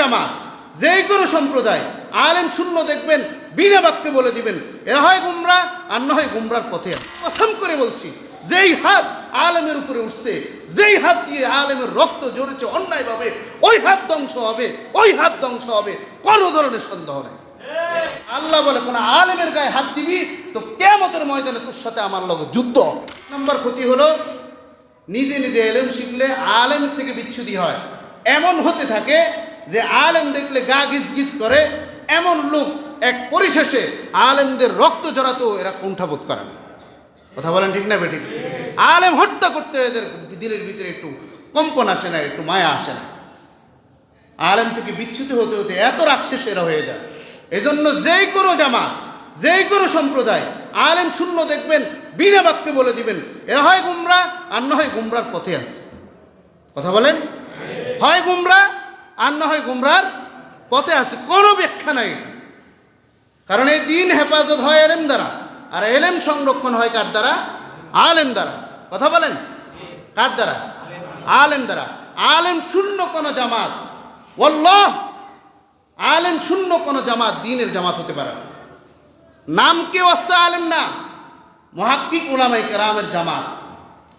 জামাত যেই কোনো সম্প্রদায়, আলেম শূন্য দেখবেন, বিনা বাক্যে বলে দিবেন, এরা হয় গুমরা, আর না হয় গুমরার পথে কসম করে বলছি, যেই হাত আলেমের উপরে উঠছে, যেই হাত দিয়ে আলেমের রক্ত জড়েছে অন্যায়ভাবে, ওই হাত ধ্বংস হবে, ওই হাত ধ্বংস হবে, কোনো ধরনের সন্দেহ নেই। আল্লাহ বলে, কোন আলেমের গায়ে হাত দিবি, তো কেমতের ময়দানে তোর সাথে আমার লগে যুদ্ধ নম্বর ক্ষতি হলো, নিজে নিজে এলেম শিখলে আলেম থেকে বিচ্ছুতি হয়। এমন হতে থাকে যে আলেম দেখলে গা গিজ গিজ করে, এমন লোক এক পরিশেষে আলেমদের রক্ত জড়াতো এরা কুণ্ঠাবোধ করে না। কথা বলেন ঠিক না বেঠিক? আলেম হত্যা করতে এদের দিলের ভিতরে একটু কম্পন আসে না, একটু মায়া আসে না। আলেম থেকে বিচ্ছুত হতে হতে এত রাক্ষসে সেরা হয়ে যায়। এজন্য যেই কোনো জামা যেই কোনো সম্প্রদায় আলেম শূন্য দেখবেন, বিনা বাক্যে বলে দিবেন, এরা হয় গুমরা আর না হয় গুমরার পথে আছে। কথা বলেন? হয় গুমরা আর না হয় গুমরার পথে আছে, কোনো ব্যাখ্যা নাই। কারণ এই দিন হেফাজত হয় এলেম দ্বারা, আর এলেম সংরক্ষণ হয় কার দ্বারা? আলেম দ্বারা। কথা বলেন? কার দ্বারা? আলেম দ্বারা। আলেম শূন্য কোনো জামাত। ওয়াল্লাহ! আলেম শূন্য কোনো জামাত দিনের জামাত হতে পারে নাম কেউ অস্তা আলেম না? মহাক্কিক ওলামাই কেরামের জামাত।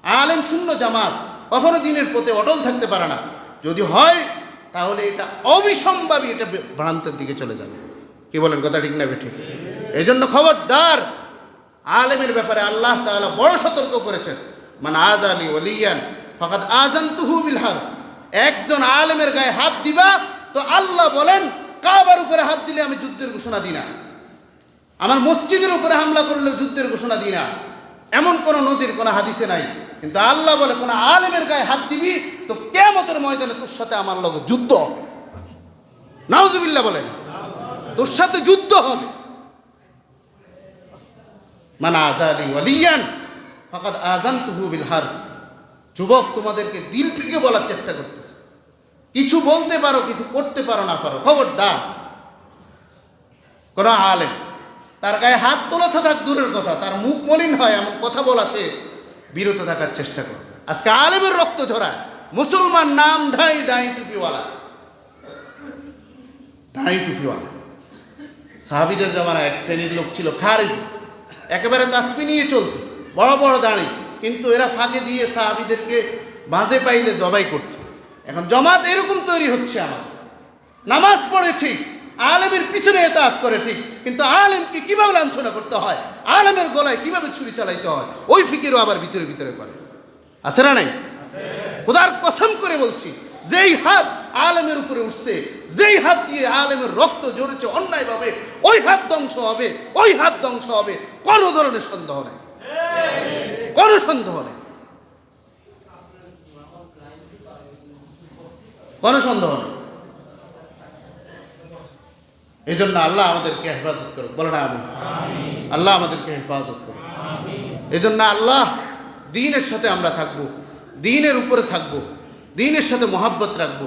আলেম শূন্য জামাত কখনো দিনের পথে অটল থাকতে পারে না। যদি হয় তাহলে এটা অবিসম্ভাবী এটা ভ্রান্তের দিকে চলে যাবে। কি বলেন কথা ঠিক না বেঠিক এই জন্য খবরদার আলেমের ব্যাপারে আল্লাহ তাআলা বড় সতর্ক করেছেন। মানে আজ আলী ওলিয়ান ফকাত আজান তুহু বিলহার একজন আলেমের গায়ে হাত দিবা তো আল্লাহ বলেন, কাবার উপরে হাত দিলে আমি যুদ্ধের ঘোষণা দিই না। আমার মসজিদের উপরে হামলা করলে যুদ্ধের ঘোষণা দিই না। এমন কোনো নজির, কোনো হাদিসে নাই। কিন্তু আল্লাহ বলে, কোনো আলেমের গায়ে হাত দিবি তো কেমতের ময়দানে তোর সাথে আমার লগে যুদ্ধ নাউজুবিল্লাহ বলেন, তোর সাথে যুদ্ধ হবে। মানে আজাদি ওয়ালিয়ান ফাকাদ আজান তুহু বিল হার যুবক তোমাদেরকে দিল থেকে বলার চেষ্টা করতেছে। কিছু বলতে পারো, কিছু করতে পারো না পারো। খবরদার। কোনো আলেম, তার গায়ে হাত তোলা থাক দূরের কথা, তার মুখ মলিন হয়, এমন কথা বলাছে বিরত থাকার চেষ্টা করো। আজকে আলেমের রক্ত ঝরায়। মুসলমান নাম ধাই দাই টুপিওয়ালা। দাই টুপিওয়ালা। সাহাবিদের জামানায় এক শ্রেণির লোক ছিল খারিজ। একেবারে তাসপি নিয়ে চলতো, বড় বড় দাঁড়ি। কিন্তু এরা ফাঁকে দিয়ে সাহাবিদেরকে বাঁধে পাইলে জবাই করত। এখন জমাত এরকম তৈরি হচ্ছে আমার নামাজ পড়ে ঠিক, আলেমের পিছনে এতাত করে ঠিক, কিন্তু আলেমকে কীভাবে লাঞ্ছনা করতে হয়? আলেমের গলায় কীভাবে ছুরি চালাইতে হয়? ওই ফিকিরও আবার ভিতরে ভিতরে করে। আছে না নাই? খোদার কসম করে বলছি, যেই হাত আলেমের উপরে উঠছে, যেই হাত দিয়ে আলেমের রক্ত জড়েছে অন্যায়ভাবে, ওই হাত ধ্বংস হবে, ওই হাত ধ্বংস হবে, কোনো ধরনের সন্দেহ নেই। কোনো সন্দেহ নেই। কোনো সন্দেহ নেই। এই জন্য আল্লাহ আমাদেরকে হেফাজত করুক। বলে না আমি আল্লাহ আমাদেরকে হেফাজত করুক। এই জন্য আল্লাহ দিনের সাথে আমরা থাকব। দিনের উপরে থাকব, দিনের সাথে মহাব্বত রাখব।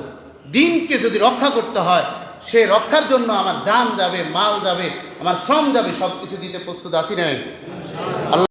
দিনকে যদি রক্ষা করতে হয়, সে রক্ষার জন্য আমার যান যাবে, মাল যাবে, আমার শ্রম যাবে সব কিছু দিতে প্রস্তুত আসি নাই আল্লাহ